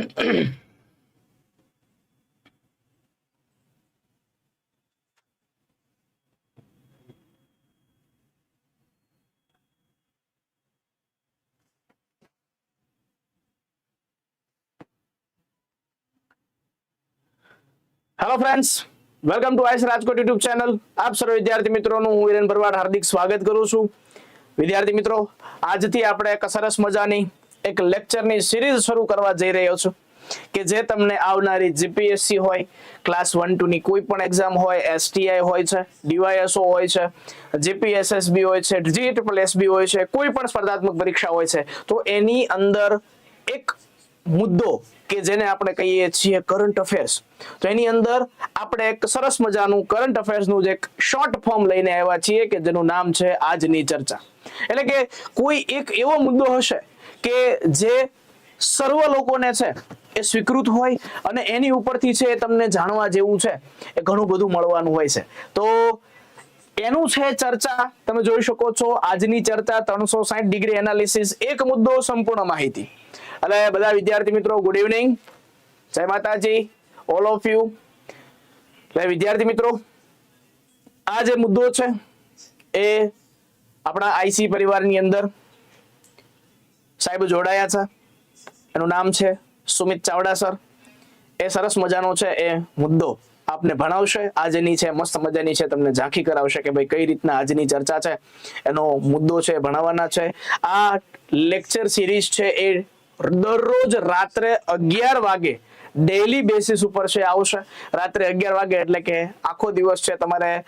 Hello friends welcome to ICE Rajkot YouTube channel આપ સર્વ વિદ્યાર્થી મિત્રોનું હું વિરેન ભરવાડ હાર્દિક સ્વાગત કરું છું. વિદ્યાર્થી મિત્રો, આજથી આપણે એક સરસ મજાની એક લેક્ચરની સિરીઝ શરૂ કરવા જઈ રહ્યો છું કે જે તમને આવનારી જીપીએસસી હોય ક્લાસ વન ટુ ની કોઈ પણ એક્ઝામ હોય એસટીઆઈ હોય છે ડીવાયએસઓ હોય છે જીપીએસએસબી હોય છે જી ટ્રિપલ એસબી હોય છે, કોઈ પણ સ્પર્ધાત્મક પરીક્ષા હોય છે, તો એની અંદર એક મુદ્દો કે જેને આપણે કહીએ છીએ કરંટ અફેર્સ તો એની અંદર આપણે એક સરસ મજાનું કરંટ અફેર્સનું જે એક શોર્ટ ફોર્મ લઈને આવ્યા છીએ કે જેનું નામ છે આજની ચર્ચા. એટલે કે કોઈ એક એવો મુદ્દો હશે કે જે સર્વ લોકોને છે, એ સ્વીકૃત હોય અને એની ઉપરથી છે તમને જાણવા જેવું છે, એ ઘણું બધું મળવાનું હોય છે. તો એનું છે ચર્ચા, તમે જોઈ શકો છો, આજની ચર્ચા ત્રણસો સાઠ ડિગ્રી એનાલિસિસ, એક મુદ્દો સંપૂર્ણ માહિતી. એટલે બધા વિદ્યાર્થી મિત્રો, ગુડ ઇવનિંગ. જય માતાજી, ઓલ ઓફ યુ. એટલે વિદ્યાર્થી મિત્રો, આ જે મુદ્દો છે, એ આપણા આઈસી પરિવારની અંદર સાહેબ જોડાયા છે. એનું નામ છે સુમિત ચાવડા સર. એ સરસ મજાનો છે એ મુદ્દો આપને ભણાવશે. આજની છે, મસ્ત મજાની છે, તમને ઝાંખી કરાવશે કે ભાઈ કઈ રીતના આજની ચર્ચા છે. એનો મુદ્દો છે ભણાવવાના છે. આ લેક્ચર સિરીઝ છે એ દરરોજ રાત્રે અગિયાર વાગે ડેલી બેસિસ ઉપર છે, આવશે. રાત્રે અગિયાર વાગે એટલે કે આખો દિવસ છે તમારે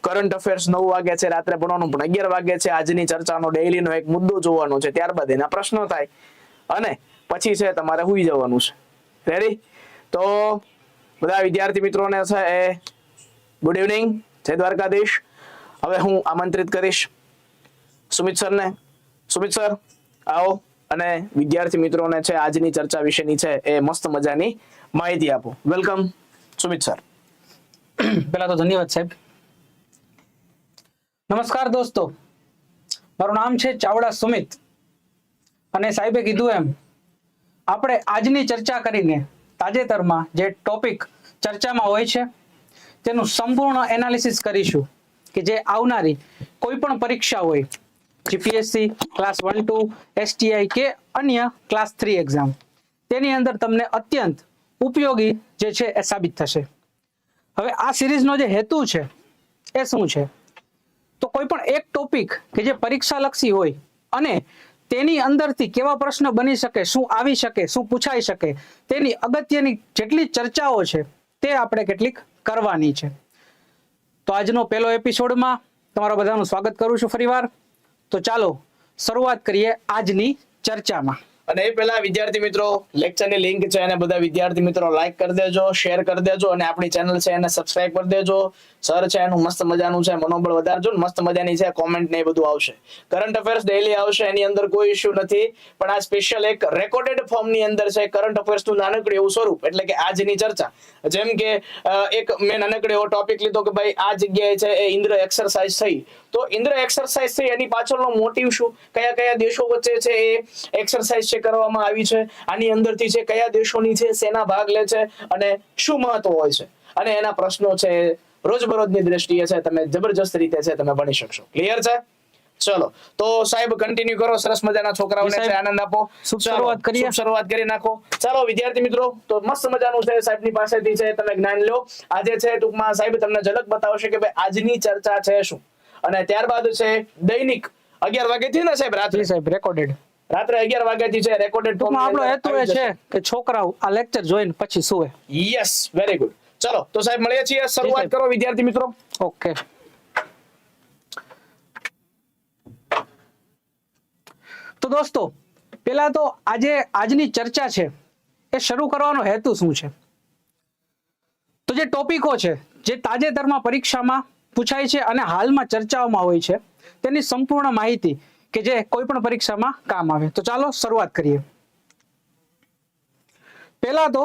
કરંટ અફેર્સ નવ વાગે છે, રાત્રે ભણવાનું પણ અગિયાર વાગે છે. આજની ચર્ચાનો ડેઈલીનો એક મુદ્દો જોવાનો છે, ત્યારબાદ એના પ્રશ્નો થાય. અને પછી છે, તમારે હુઈ જવાનું છે. રેડી તો બધા વિદ્યાર્થી મિત્રોને છે એ ગુડ ઇવનિંગ જય દ્વારકાધીશ. હવે હું આમંત્રિત કરીશ સુમિત સરને. સુમિત સર, આવો. અને વિદ્યાર્થી મિત્રોને છે, આજની ચર્ચા વિશેની છે, એ મસ્ત મજાની માહિતી આપો. Welcome Sumit sir. પહેલા તો ધન્યવાદ સાહેબ. નમસ્કાર દોસ્તો. મારું નામ છે ચાવડા સુમિત. અને સાહેબે કીધું એમ, આપણે આજની ચર્ચા કરીને તાજેતરમાં જે ટોપિક ચર્ચામાં હોય છે, તેનું સંપૂર્ણ એનાલિસિસ કરીશું કે જે આવનારી કોઈ પણ પરીક્ષા હોય, GPSC, class one, two, STI કે અન્ય ક્લાસ થ્રી એક્ઝામ, તેની અંદર તમને અત્યંત ઉપયોગી જે છે એ સાબિત થશે. હવે આ સિરીઝનો જે હેતુ છે, એ શું છે? તો કોઈ પણ એક ટોપિક કે જે પરીક્ષા લક્ષી હોય અને તેની અંદરથી કેવા પ્રશ્ન બની શકે, શું આવી શકે, શું પૂછાઈ શકે, તેની અગત્યની જેટલી ચર્ચાઓ છે તે આપણે કેટલીક કરવાની છે. તો આજનો પહેલો એપિસોડમાં તમારા બધાનું સ્વાગત કરું છું ફરીવાર. તો ચાલો, શરૂઆત કરીએ આજની ચર્ચામાં. અને એ પહેલા વિદ્યાર્થી મિત્રો લેક્ચરની લિંક છે એને બધા વિદ્યાર્થી મિત્રો લાઈક કરી દેજો શેર કરી દેજો અને આપણી ચેનલ છે એને સબસ્ક્રાઇબ કરી દેજો. સર છે એનું મસ્ત મજાનું છે, મનોબળ વધારજો મસ્ત મજાની છે કોમેન્ટ ને એ બધું આવશે. કરંટ અફેર્સ ડેલી આવશે, એની અંદર કોઈ ઇશ્યુ નથી. પણ આ સ્પેશિયલ એક રેકોર્ડેડ ફોર્મની અંદર છે કરંટ અફેર્સનું નાનકડું એવું સ્વરૂપ, એટલે કે આજની ચર્ચા. જેમ કે એક મેં નાનકડો એવો ટોપિક લીધો કે ભાઈ આ જગ્યાએ છે એ ઇન્દ્ર એક્સરસાઇઝ થઈ. તો ઇન્દ્ર એક્સરસાઇઝ થઈ, એની પાછળનો મોટિવ શું? કયા કયા દેશો વચ્ચે છે એ એક્સરસાઇઝ છે કરવામાં આવી છે. આની અંદરથી છે કયા દેશોની છે સેના ભાગ લે છે અને શું મહત્વ હોય છે? અને એના પ્રશ્નો છે રોજબરોજની દ્રષ્ટિએ છે તમે જબરજસ્ત રીતે છે તમે ભણી શકશો. ક્લિયર છે? ચલો. તો સાહેબ કન્ટિન્યુ કરો. સરસ મજાના છોકરાઓને સાહેબ. આનંદ આપો. શરૂઆત કરીએ. શરૂઆત કરી નાખો. ચાલો વિદ્યાર્થી મિત્રો તો મસ્ત મજાનું છે સાહેબની પાસેથી છે તમે જ્ઞાન લો. આજે છે ટૂંકમાં સાહેબ તમને ઝલક બતાવશે કે ભાઈ આજની ચર્ચા છે શું? અને ત્યારબાદ છે દૈનિક અગિયાર વાગ્યાથી ને સાહેબ રાત્રે? સાહેબ રેકોર્ડેડ રાત્રે અગિયાર વાગ્યાથી છે રેકોર્ડેડ આપણો હેતુ એ છે કે છોકરાઓ આ લેક્ચર જોઈને પછી સુવે. યસ વેરી ગુડ ચલો તો સાહેબ મળીએ છીએ. શરૂઆત કરો વિદ્યાર્થી મિત્રો. ઓકે. તો દોસ્તો પેલા તો આજે આજની ચર્ચા છે એ શરૂ કરવાનો હેતુ શું છે? તો જે ટોપિકો છે જે તાજેતરમાં પરીક્ષામાં પૂછાય છે અને હાલમાં ચર્ચાઓમાં હોય છે તેની સંપૂર્ણ માહિતી કે જે કોઈ પણ પરીક્ષામાં કામ આવે. તો ચાલો શરૂઆત કરીએ. પહેલા તો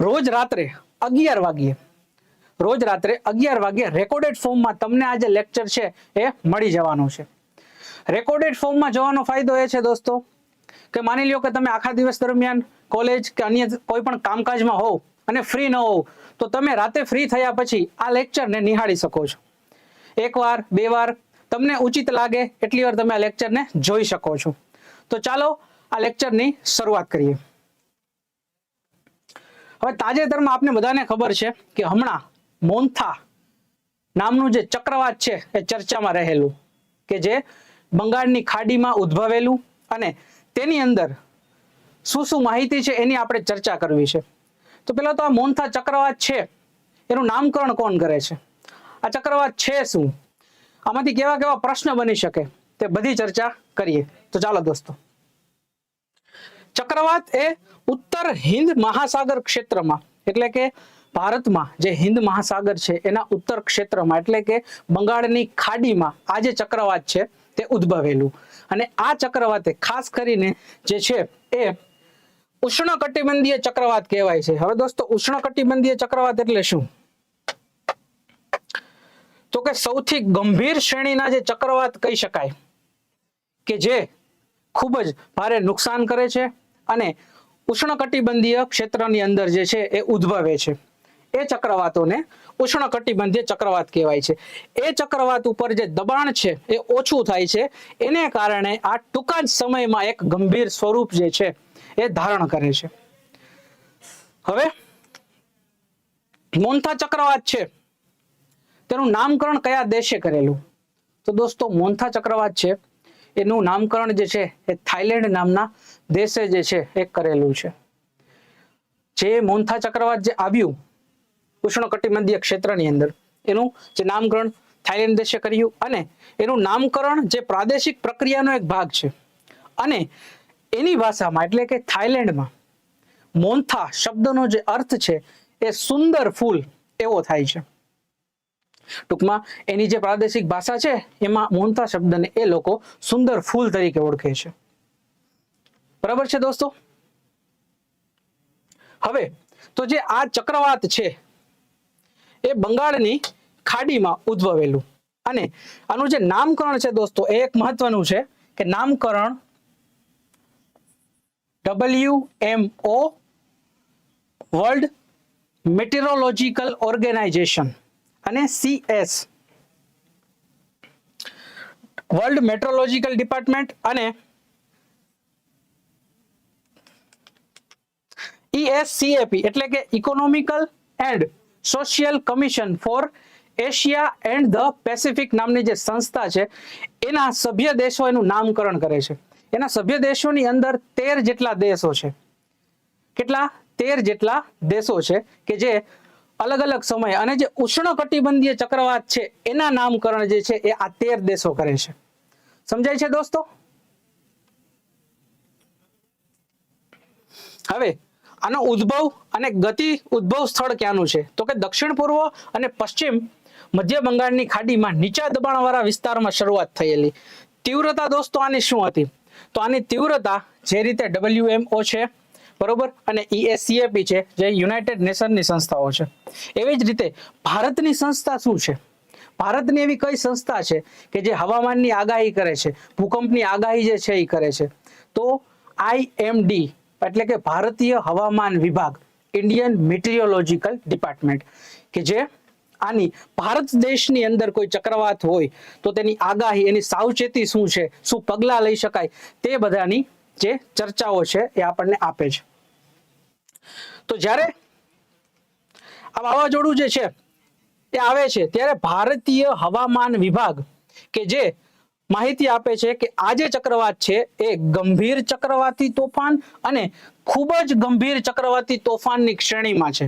રોજ રાત્રે અગિયાર વાગ્યે, રોજ રાત્રે અગિયાર વાગ્યે રેકોર્ડેડ ફોર્મમાં તમને આ જે લેક્ચર છે એ મળી જવાનું છે. રેકોર્ડેડ ફોર્મમાં જવાનો ફાયદો એ છે દોસ્તો, કે માની લ્યો કે તમે આખા દિવસ દરમિયાન કોલેજ કે અન્ય કોઈ પણ કામકાજમાં હોવ અને ફ્રી ન હોવ, તો તમે રાતે ફ્રી થયા પછી આ લેક્ચરને નિહાળી શકો છો. એક વાર, બે વાર તમને ઉચિત લાગે એટલી વાર તમે આ લેક્ચરને જોઈ શકો છો. તો ચાલો આ લેક્ચરની શરૂઆત કરીએ. હવે તાજેતરમાં આપને બધાને ખબર છે કે હમણાં મોન્થા નામનું જે ચક્રવાત છે એ ચર્ચામાં રહેલું કે જે બંગાળની ખાડીમાં ઉદ્ભવેલું અને તેની અંદર શું શું માહિતી છે એની આપણે ચર્ચા કરવી છે. તો પેલા તો આ મોન્થા ચક્રવાત છે, એનું નામકરણ કોણ કરે છે? આ ચક્રવાત છે શું? આમાંથી કેવા કેવા પ્રશ્ન બની શકે તે બધી ચર્ચા કરીએ. તો ચાલો દોસ્તો. ચક્રવાત એ ઉત્તર હિન્દ મહાસાગર ક્ષેત્રમાં, એટલે કે ભારતમાં જે હિન્દ મહાસાગર છે એના ઉત્તર ક્ષેત્રમાં, એટલે કે બંગાળની ખાડીમાં આ જે ચક્રવાત છે તે ઉદ્ભવેલું. અને આ ચક્રવાતે ખાસ કરીને જે છે એ ઉષ્ણકટિબંધીય ચક્રવાત કહેવાય છે. હવે દોસ્તો ઉષ્ણકટિબંધીય ચક્રવાત એટલે શું? તો કે સૌથી ગંભીર શ્રેણીના જે ચક્રવાત કહી શકાય, કે જે ખૂબ જ ભારે નુકસાન કરે છે અને ઉષ્ણકટિબંધીય ક્ષેત્રની અંદર જે છે એ ઉદ્ભવે છે. એ ચક્રવાતોને ઉષ્ણકટિબંધીય ચક્રવાત કહેવાય છે. એ ચક્રવાત ઉપર જે દબાણ છે એ ઓછું થાય છે. એને કારણે આ ટૂંકા જ સમયમાં એક ગંભીર સ્વરૂપ જે છે એ ધારણ કરે છે. હવે મોન્થા ચક્રવાત છે. તેનું નામકરણ કયા દેશે કરેલું? તો દોસ્તો, મોન્થા ચક્રવાત છે. એનું નામકરણ જે છે, એ થાઈલેન્ડ નામના દેશે જે છે, એ કરેલું છે. જે મોન્થા ચક્રવાત જે આવ્યું, ઉષ્ણકટિબંધીય ક્ષેત્રની અંદર, એનું જે નામકરણ થાઈલેન્ડ દેશે કર્યું અને એનું નામકરણ જે પ્રાદેશિક પ્રક્રિયાનો એક ભાગ છે. અને એની ભાષામાં, એટલે કે થાઈલેન્ડમાં મોન્થા શબ્દનો જે અર્થ છે, એ સુંદર ફૂલ એવો થાય છે. ટૂંકમાં એની જે પ્રાદેશિક ભાષા છે, એમાં મોન્થા શબ્દને એ લોકો સુંદર ફૂલ તરીકે ઓળખે છે. બરાબર છે દોસ્તો? હવે, તો જે આ ચક્રવાત છે, એ બંગાળની ખાડીમાં ઉદ્ભવેલું. અને આનું જે નામકરણ છે દોસ્તો, એ એક મહત્વનું છે કે નામકરણ W M O world meteorological organization અને સીએસ વર્લ્ડ મેટ્રોલોજીકલ ડિપાર્ટમેન્ટ અને ઈએસસીએપી એટલે કે economical and social commission for Asia and the Pacific નામની જે સંસ્થા છે, એના સભ્ય દેશો એનું નામકરણ કરે છે. એના સભ્ય દેશોની અંદર તેર જેટલા દેશો છે. કેટલા? તેર જેટલા દેશો છે કે જે અલગ અલગ સમય અને જે ઉષ્ણકટિબંધીય ચક્રવાત છે, એના નામકરણ જે છે, એ આ તેર દેશો કરે છે. સમજાય છે દોસ્તો? હવે, આનો ઉદ્ભવ અને ગતિ ઉદ્ભવ સ્થળ ક્યાંનું છે? તો કે દક્ષિણ પૂર્વ અને પશ્ચિમ મધ્ય બંગાળની ખાડીમાં નીચા દબાણવાળા વિસ્તારમાં શરૂઆત થયેલી. તીવ્રતા દોસ્તો આની શું હતી? તો આની તીવ્રતા જે રીતે ડબલ્યુએમઓ છે બરોબર? અને ઈએસસીએપી છે, જે યુનાઇટેડ નેશનની સંસ્થાઓ છે. એવી જ રીતે ભારતની સંસ્થા શું છે? ભારતની એવી કઈ સંસ્થા છે કે જે હવામાનની આગાહી કરે છે? ભૂકંપની આગાહી જે છે એ કરે છે. તો આઈએમડી એટલે કે ભારતીય હવામાન વિભાગ ઇન્ડિયન મિટીરિયોલોજીકલ ડિપાર્ટમેન્ટ કે જે આની ભારત દેશની અંદર કોઈ ચક્રવાત હોય તો તેની આગાહી, એની સાવચેતી શું છે, શું પગલાં લઈ શકાય, તે બધાની જે ચર્ચાઓ છે એ આપણને આપે છે. તો જ્યારે આ વાવાઝોડું જે છે, એ આવે છે, ત્યારે ભારતીય હવામાન વિભાગ કે જે માહિતી આપે છે કે આ જે ચક્રવાત છે, એ ગંભીર ચક્રવાતી તોફાન અને ખૂબ જ ગંભીર ચક્રવાતી તોફાનની શ્રેણીમાં છે.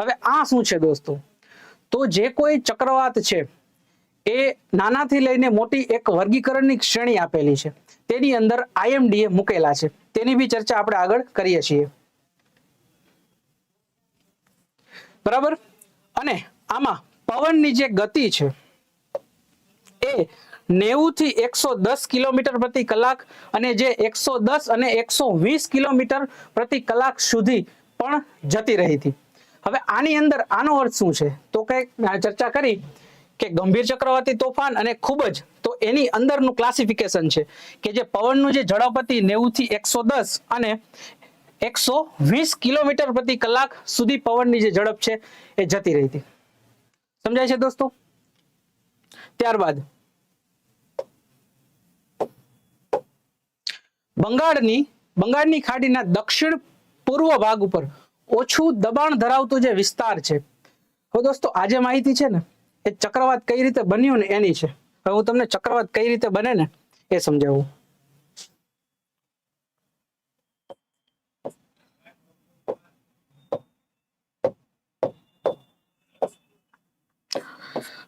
હવે આ શું છે દોસ્તો? તો જે કોઈ ચક્રવાત છે, એ નાનાથી લઈને મોટી એક વર્ગીકરણની શ્રેણી આપેલી છે. તેની અંદર આઈએમડીએ મૂકેલા છે. તેની બી ચર્ચા આપણે આગળ કરીએ છીએ. બરાબર? અને આમાં પવનની જે ગતિ છે, એ નેવું થી એકસો દસ કિલોમીટર પ્રતિ કલાક અને જે એકસો દસ અને એકસો વીસ કિલોમીટર પ્રતિ કલાક સુધી પણ જતી રહી હતી. હવે આની અંદર આનો અર્થ શું છે? તો કઈ ચર્ચા કરી કે ગંભીર ચક્રવાતી તોફાન અને ખૂબ જ, તો એની અંદરનું ક્લાસિફિકેશન છે કે જે પવનનું જે ઝડપ હતી નેવું થી એકસો દસ અને એકસો વીસ કિલોમીટર પ્રતિ કલાક સુધી પવનની જે ઝડપ છે એ જતી રહી હતી. સમજાય છે દોસ્તો? ત્યારબાદ બંગાળની બંગાળની ખાડીના દક્ષિણ પૂર્વ ભાગ ઉપર ઓછું દબાણ ધરાવતો જે વિસ્તાર છે હવે દોસ્તો, આ જે માહિતી છે ને, એ ચક્રવાત કઈ રીતે બન્યું ને એની છે? હવે હું તમને ચક્રવાત કઈ રીતે બને ને એ સમજાવું.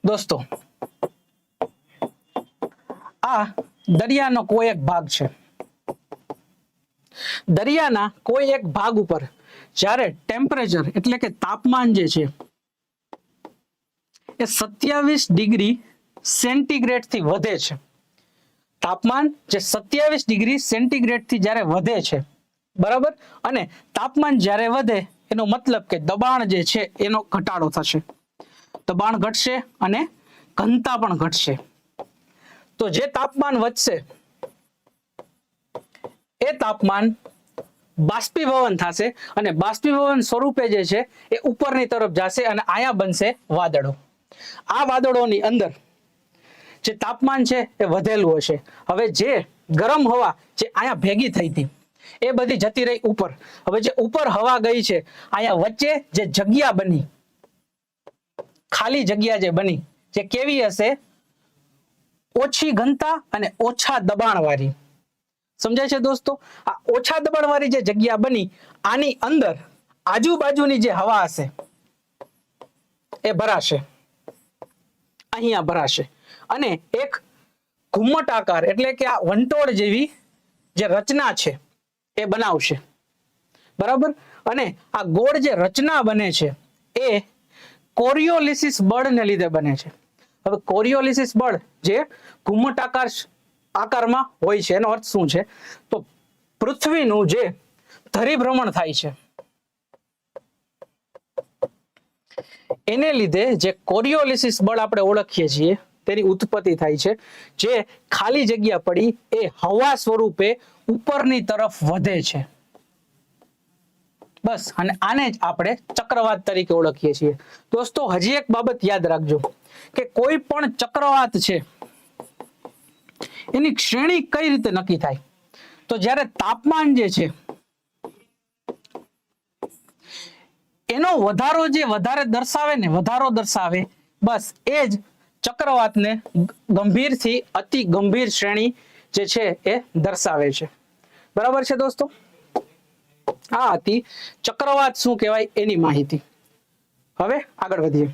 દોસ્તો, આ દરિયાનો કોઈ એક ભાગ છે. દરિયાના કોઈ એક ભાગ ઉપર જ્યારે ટેમ્પરેચર એટલે કે તાપમાન જે છે, એ સત્યાવીસ ડિગ્રી સેન્ટીગ્રેડથી વધે છે. તાપમાન જે સત્યાવીસ ડિગ્રી સેન્ટીગ્રેડથી જ્યારે વધે છે, બરાબર? અને તાપમાન જ્યારે વધે, એનો મતલબ કે દબાણ જે છે, એનો ઘટાડો થશે. દબાણ ઘટશે અને ઘનતા પણ ઘટશે. તો જે તાપમાન વધશે, એ તાપમાન બાષ્પીભવન થશે અને બાષ્પીભવન સ્વરૂપે જે છે, એ ઉપરની તરફ જશે અને આયા બનશે વાદળો. આ વાદળોની અંદર જે તાપમાન છે, એ વધેલું હશે હવે જે ગરમ હવા જે અહીંયા ભેગી થઈ હતી, એ બધી જતી રહી ઉપર. હવે જે ઉપર હવા ગઈ છે, અહીંયા વચ્ચે જે જગ્યા બની ખાલી જગ્યા જે બની, જે કેવી હશે? ઓછી ઘનતા અને ઓછા દબાણ વાળી સમજાય છે દોસ્તો? આ ઓછા દબાણ વાળી જે જગ્યા બની, આની અંદર આજુબાજુની જે હવા હશે, એ ભરાશે. અહીંયા ભરાશે. અને એક ઘુમ્મટ આકાર, એટલે કે આ વંટોળ જેવી જે રચના છે, એ બનાવશે. બરાબર? અને આ ગોળ જે રચના બને છે, એ કોરિયોલિસિસ બળને લીધે બને છે. હવે કોરિયોલિસિસ બળ જે ઘુમટ આકાર આકારમાં હોય છે, એનો અર્થ શું છે? તો પૃથ્વીનું જે ધરીભ્રમણ થાય છે, એને લીધે જે કોરિયોલિસિસ બળ આપણે ઓળખીએ છીએ, તેની ઉત્પત્તિ થાય છે, જે ખાલી જગ્યા પડી એ હવા સ્વરૂપે ઉપરની તરફ વધે છે. બસ, અને આને જ આપણે ચક્રવાત તરીકે ઓળખીએ છીએ. દોસ્તો, હજી એક બાબત યાદ રાખજો, કે કોઈ પણ ચક્રવાત છે, એની શ્રેણી કઈ રીતે નક્કી થાય? તો જ્યારે તાપમાન જે છે, એનો વધારો જે વધારે દર્શાવે ને વધારો દર્શાવે, બસ એ જ ચક્રવાતને ગંભીરથી અતિ ગંભીર શ્રેણી જે છે એ દર્શાવે છે. બરાબર છે દોસ્તો? આ હતી. ચક્રવાત શું કહેવાય એની માહિતી. હવે આગળ વધીએ.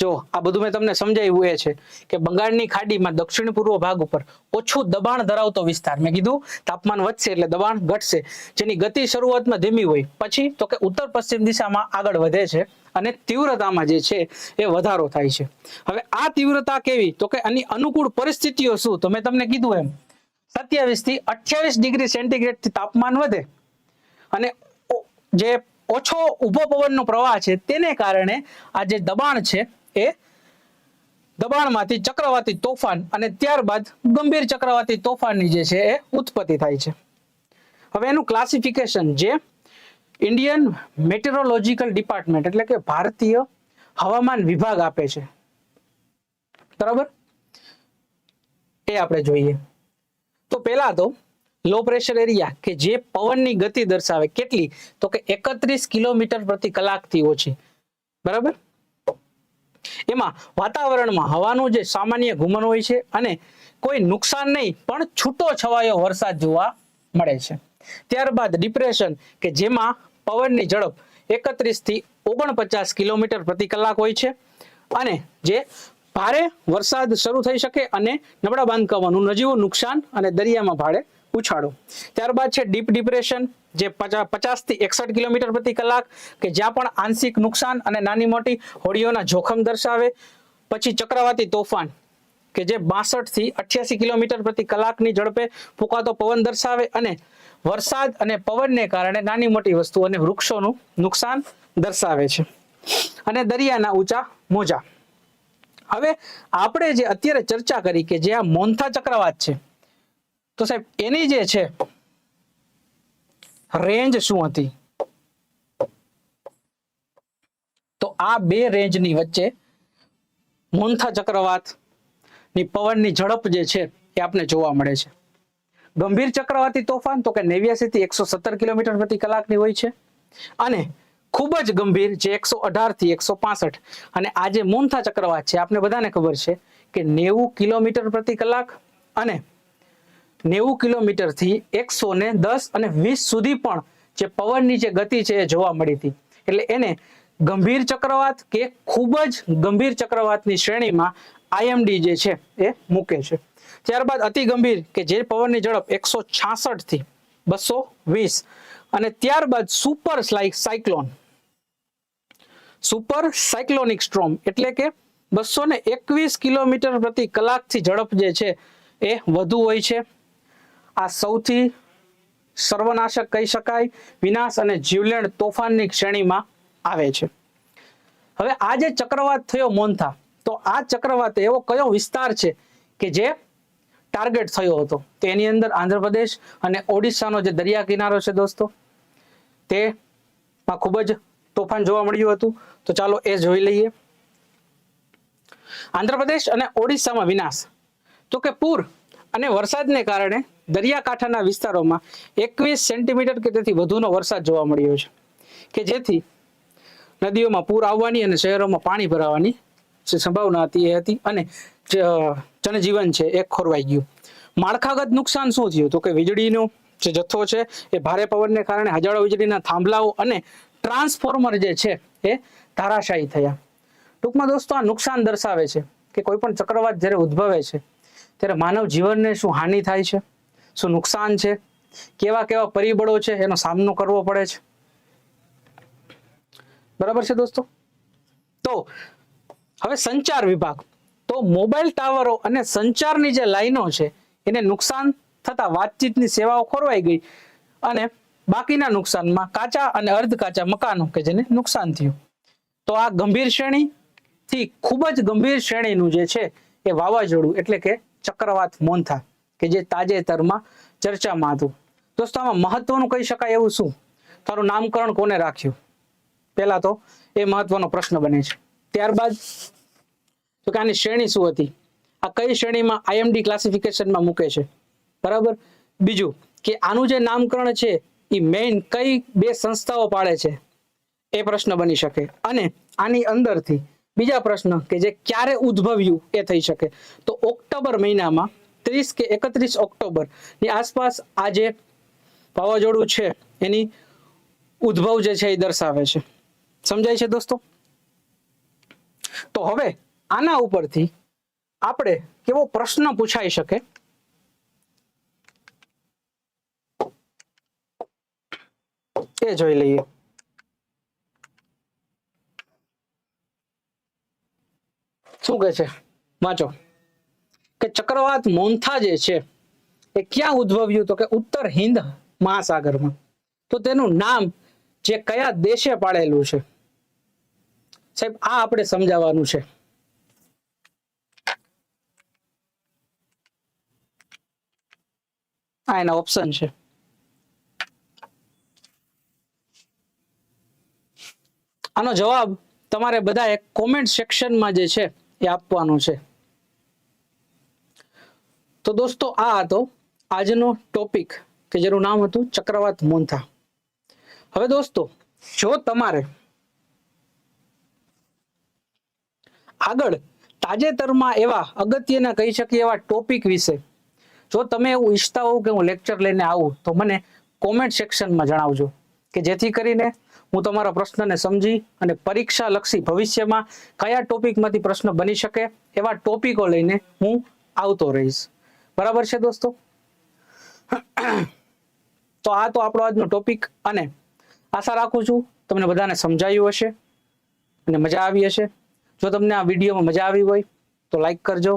જો, આ બધું મેં તમને સમજાવ્યું એ છે કે બંગાળની ખાડીમાં દક્ષિણ પૂર્વ ભાગ ઉપર ઓછું દબાણ ધરાવતો વિસ્તાર. મેં કીધું, તાપમાન વધશે એટલે દબાણ ઘટશે. જેની ગતિ શરૂઆતમાં ધીમી હોય. પછી તો કે ઉત્તર પશ્ચિમ દિશામાં આગળ વધે છે અને તીવ્રતામાં જે છે એ વધારો થાય છે. હવે આ તીવ્રતા કેવી? તો કે આની અનુકૂળ પરિસ્થિતિઓ શું? તો મેં તમને કીધું એમ. સત્યાવીસથી અઠ્યાવીસ ડિગ્રી સેન્ટીગ્રેડથી તાપમાન વધે અને જે ઓછો ઊભો પવનનો પ્રવાહ છે તેને કારણે આ જે દબાણ છે એ દબાણમાંથી ચક્રવાતી તોફાન અને ત્યારબાદ ગંભીર ચક્રવાતી તોફાનની જે છે એ ઉત્પત્તિ થાય છે. હવે એનું ક્લાસિફિકેશન જે ઇન્ડિયન મેટેરોલોજીકલ ડિપાર્ટમેન્ટ એટલે કે ભારતીય હવામાન વિભાગ આપે છે. બરાબર? એ આપણે જોઈએ. તો પહેલા તો લો પ્રેશર એરિયા કે જે પવનની ગતિ દર્શાવે કેટલી? તો કે એકત્રીસ કિલોમીટર પ્રતિ કલાકથી ઓછી. બરાબર? એમાં વાતાવરણમાં હવાનું જે સામાન્ય ઘુમન હોય છે અને કોઈ નુકસાન નહીં, પણ છૂટો છવાયો વરસાદ જોવા મળે છે. ત્યારબાદ ડિપ્રેશન કે જેમાં પવનની ઝડપ એકત્રીસથી ઓગણપચાસ કિલોમીટર પ્રતિ કલાક હોય છે. અને જે ભારે વરસાદ શરૂ થઈ શકે અને નબળા બાંધકામોનું નજીવું નુકસાન અને દરિયામાં ભાડે ઉછાળો. ત્યારબાદ છે ડીપ ડિપ્રેશન, જે પચાસથી એકસઠ કિલોમીટર પ્રતિ કલાક, કે જ્યાં પણ આંશિક નુકસાન અને નાની મોટી હોડીઓના જોખમ દર્શાવે. પછી ચક્રવાતી તોફાન, કે જે બાસઠથી અઠ્યાસી કિલોમીટર પ્રતિ કલાકની ઝડપે ફૂંકાતો પવન દર્શાવે અને વરસાદ અને પવનને કારણે નાની મોટી વસ્તુ અને વૃક્ષોનું નુકસાન દર્શાવે છે. અને દરિયાના ઊંચા મોજા. હવે આપણે જે અત્યારે ચર્ચા કરી કે જે આ મોન્થા ચક્રવાત છે, તો સાહેબ, એની જે છે રેન્જ શું હતી? તો આ બે રેન્જની વચ્ચે મોન્થા ચક્રવાતની પવનની ઝડપ જે છે, એ આપણે જોવા મળે છે. ગંભીર ચક્રવાતી તોફાન, તો કે નેવ્યાસી થી એકસો સત્તર કિલોમીટર પ્રતિ કલાકની હોય છે. અને ખૂબ જ ગંભીર જે એકસો અઢારથી એકસો પાસઠ. અને આજે મોન્થા ચક્રવાત છે, આપને બધાને ખબર છે કે નેવું કિલોમીટર પ્રતિ કલાક અને નેવું કિલોમીટરથી એકસો ને દસ અને વીસ સુધી પણ જે પવનની જે ગતિ છે એ જોવા મળી હતી. એટલે એને ગંભીર ચક્રવાત કે ખૂબ જ ગંભીર ચક્રવાતની શ્રેણીમાં આઈએમડી જે છે એ મૂકે છે. ત્યારબાદ અતિ ગંભીર કે જે પવનની ઝડપ એકસો છાસઠથી બસો વીસ અને ત્યારબાદ super cyclone super cyclonic storm એટલે કે બસો ને એકવીસ કિલોમીટર પ્રતિ કલાકથી ઝડપ જે છે એ વધુ હોય છે. આ સૌથી સર્વનાશક કહી શકાય, વિનાશ અને જીવલેણ તોફાનની શ્રેણીમાં આવે છે. હવે આ જે ચક્રવાત થયો મોન્થા, તો આ ચક્રવાત એવો કયો વિસ્તાર છે કે જે ટાર્ગેટ થયો હતો? તેની અંદર આંધ્રપ્રદેશ અને ઓડિશાનો જે દરિયા કિનારો છે દોસ્તો તેમાં ખૂબ જ તોફાન જોવા મળ્યું હતું. તો ચાલો એ જોઈ લઈએ. આંધ્રપ્રદેશ અને ઓડિશામાં વિનાશ. તો કે પૂર અને વરસાદને કારણે દરિયાકાંઠાના વિસ્તારોમાં એકવીસ સેન્ટીમીટર કે તેથી વધુનો વરસાદ જોવા મળ્યો છે. કે જેથી નદીઓમાં પૂર આવવાની અને શહેરોમાં પાણી ભરાવાની જે સંભાવના હતી એ હતી અને જનજીવન છે એ ખોરવાઈ ગયું. માળખાગત નુકસાન શું થયું? તો કે વીજળીનો જે જથ્થો છે એ ભારે પવનને કારણે હજારો વીજળીના થાંભલાઓ અને ટ્રાન્સફોર્મર જે છે એ ધારાશાયી થયા. ટૂંકમાં દોસ્તો, આ નુકસાન દર્શાવે છે કે કોઈ પણ ચક્રવાત જ્યારે ઉદ્ભવે છે, ત્યારે માનવ જીવનને શું હાનિ થાય છે? શું નુકસાન છે? કેવા કેવા પરિબળો છે એનો સામનો કરવો પડે છે? બરાબર છે દોસ્તો? તો હવે સંચાર વિભાગ. તો મોબાઈલ ટાવરો અને સંચારની જે લાઈનો છે, એને નુકસાન થતા વાતચીતની સેવાઓ ખોરવાઈ ગઈ અને બાકીના નુકસાનમાં કાચા અને અર્ધ કાચા મકાનો કે જેને નુકસાન થયું. તો આ ગંભીર શ્રેણી થી ખૂબ જ ગંભીર શ્રેણીનું જે છે એ વાવાઝોડું એટલે કે ચક્રવાત મોન્થા કે જે તાજેતરમાં ચર્ચામાં હતું. દોસ્તો, આમાં મહત્વનું કહી શકાય એવું શું? તારું નામકરણ કોને રાખ્યું? પહેલા તો એ મહત્વનો પ્રશ્ન બને છે. ત્યારબાદ, તો કે આની શ્રેણી શું હતી? આ કઈ શ્રેણીમાં આઈએમડી ક્લાસિફિકેશનમાં મૂકે છે? બરાબર? બીજું કે આનું જે નામકરણ છે એ મેઇન કઈ બે સંસ્થાઓ પાડે છે? એ પ્રશ્ન બની શકે. અને આની અંદરથી બીજા પ્રશ્ન કે જે ક્યારે ઉદ્ભવ્યું એ થઈ શકે. તો ઓક્ટોબર મહિનામાં ત્રીસ કે એકત્રીસ ઓક્ટોબરની આસપાસ આ જે વાવાઝોડું છે, એની ઉદ્ભવ જે છે એ દર્શાવે છે. સમજાય છે દોસ્તો? તો હવે આના ઉપરથી આપણે કેવો પ્રશ્ન પૂછાઈ શકે? એ જોઈ લઈએ. શું કહે છે? વાંચો. કે ચક્રવાત મોન્થા જે છે, એ ક્યાં ઉદ્ભવ્યું તો કે ઉત્તર હિન્દ મહાસાગરમાં? તો તેનું નામ જે કયા દેશે પાડેલું છે? સાહેબ, આ આપણે સમજાવવાનું છે. આ એના ઓપ્શન છે. આનો જવાબ તમારે બધાએ કોમેન્ટ સેક્શનમાં જે છે એ આપવાનો છે. તો દોસ્તો, આ હતો આજનો ટોપિક કે જેનું નામ હતું ચક્રવાત મોન્થા હવે દોસ્તો, જો તમારે આગળ તાજેતરમાં એવા અગત્યના કહી શકીએ એવા ટોપિક વિશે, જો તમે એવું ઈચ્છતા હોવ કે હું લેક્ચર લઈને આવું, તો મને કોમેન્ટ સેક્શનમાં જણાવજો કે જેથી કરીને હું તમારા પ્રશ્નને સમજી અને પરીક્ષા લક્ષી ભવિષ્યમાં કયા ટોપિકમાંથી પ્રશ્ન બની શકે એવા ટોપિકો લઈને હું આવતો રહીશ. બરાબર છે દોસ્તો? તો આ તો આપણો આજનો ટોપિક અને આશા રાખું છું તમને બધાને સમજાયું હશે અને મજા આવી હશે. જો તમને આ વિડીયોમાં મજા આવી હોય તો લાઈક કરજો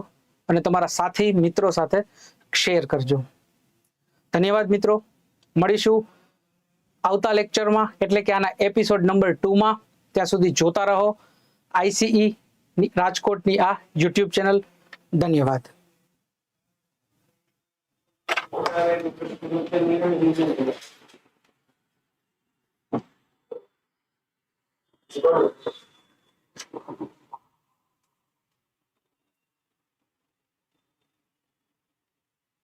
અને તમારા સાથી મિત્રો સાથે શેર કરજો. ધન્યવાદ મિત્રો. મળીશું આવતા લેક્ચરમાં એટલે કે આના એપિસોડ નંબર ટુમાં ત્યાં સુધી જોતા રહો. આઈસીઈ રાજકોટની આ યુટ્યુબ ચેનલ ધન્યવાદ.